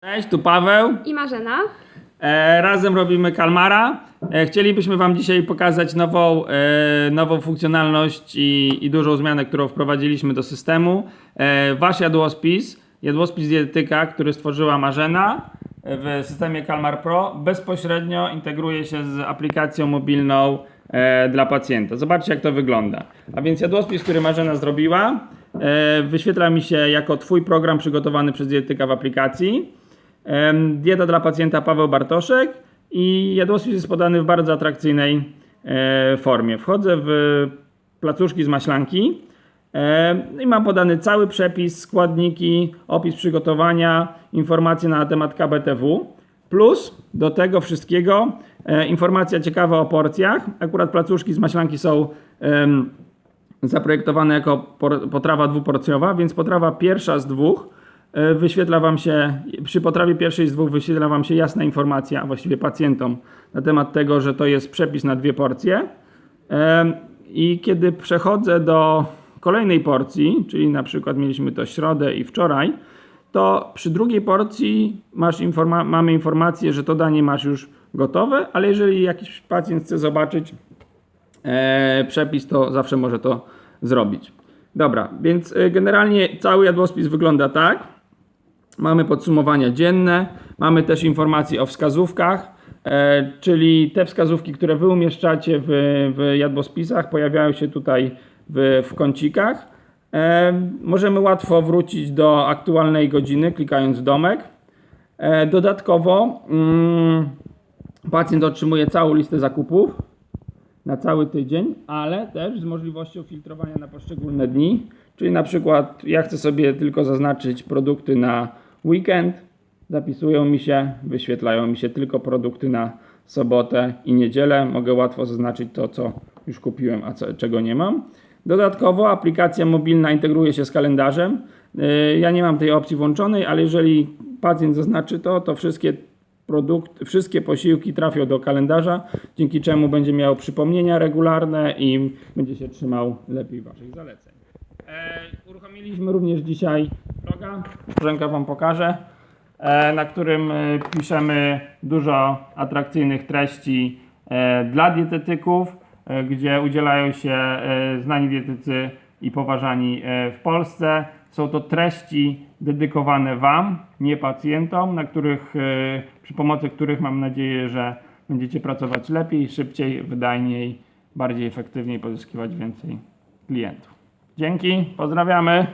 Cześć, tu Paweł. i Marzena. E, razem robimy Kalmara. E, chcielibyśmy Wam dzisiaj pokazać nową, e, nową funkcjonalność i, i dużą zmianę, którą wprowadziliśmy do systemu. E, wasz jadłospis, jadłospis dietetyka, który stworzyła Marzena e, w systemie Kalmar Pro, bezpośrednio integruje się z aplikacją mobilną e, dla pacjenta. Zobaczcie, jak to wygląda. A więc jadłospis, który Marzena zrobiła, e, wyświetla mi się jako Twój program przygotowany przez dietetyka w aplikacji. Dieta dla pacjenta Paweł Bartoszek i jadłospis jest podany w bardzo atrakcyjnej e, formie. Wchodzę w placuszki z maślanki em, i mam podany cały przepis, składniki, opis przygotowania, informacje na temat KBTW. Plus do tego wszystkiego e, informacja ciekawa o porcjach. Akurat placuszki z maślanki są zaprojektowane jako potrawa dwuporcjowa, więc potrawa pierwsza z dwóch e, wyświetla Wam się, przy potrawie pierwszej z dwóch wyświetla Wam się jasna informacja, właściwie pacjentom, na temat tego, że to jest przepis na dwie porcje. I kiedy przechodzę do kolejnej porcji, czyli na przykład mieliśmy to środę i wczoraj, to przy drugiej porcji masz informa- mamy informację, że to danie masz już gotowe, ale jeżeli jakiś pacjent chce zobaczyć e, przepis, to zawsze może to zrobić. Dobra, więc e, generalnie cały jadłospis wygląda tak. Mamy podsumowania dzienne, mamy też informacje o wskazówkach, e, czyli te wskazówki, które wy umieszczacie w, w jadłospisach, pojawiają się tutaj w, w kącikach. E, możemy łatwo wrócić do aktualnej godziny, klikając domek. E, dodatkowo mm, pacjent otrzymuje całą listę zakupów na cały tydzień, ale też z możliwością filtrowania na poszczególne dni. Czyli na przykład ja chcę sobie tylko zaznaczyć produkty na weekend, zapisują mi się, wyświetlają mi się tylko produkty na sobotę i niedzielę. Mogę łatwo zaznaczyć to, co już kupiłem, a co, czego nie mam. Dodatkowo aplikacja mobilna integruje się z kalendarzem. Yy, Ja nie mam tej opcji włączonej, ale jeżeli pacjent zaznaczy to, to wszystkie produkt, wszystkie posiłki trafią do kalendarza, dzięki czemu będzie miał przypomnienia regularne i będzie się trzymał lepiej Waszych zaleceń. E, uruchomiliśmy również dzisiaj bloga, Brzęka Wam pokażę, e, na którym e, piszemy dużo atrakcyjnych treści e, dla dietetyków, gdzie udzielają się znani dietetycy i poważani w Polsce. Są to treści dedykowane Wam, nie pacjentom, na których, przy pomocy których mam nadzieję, że będziecie pracować lepiej, szybciej, wydajniej, bardziej efektywniej, pozyskiwać więcej klientów. Dzięki, pozdrawiamy.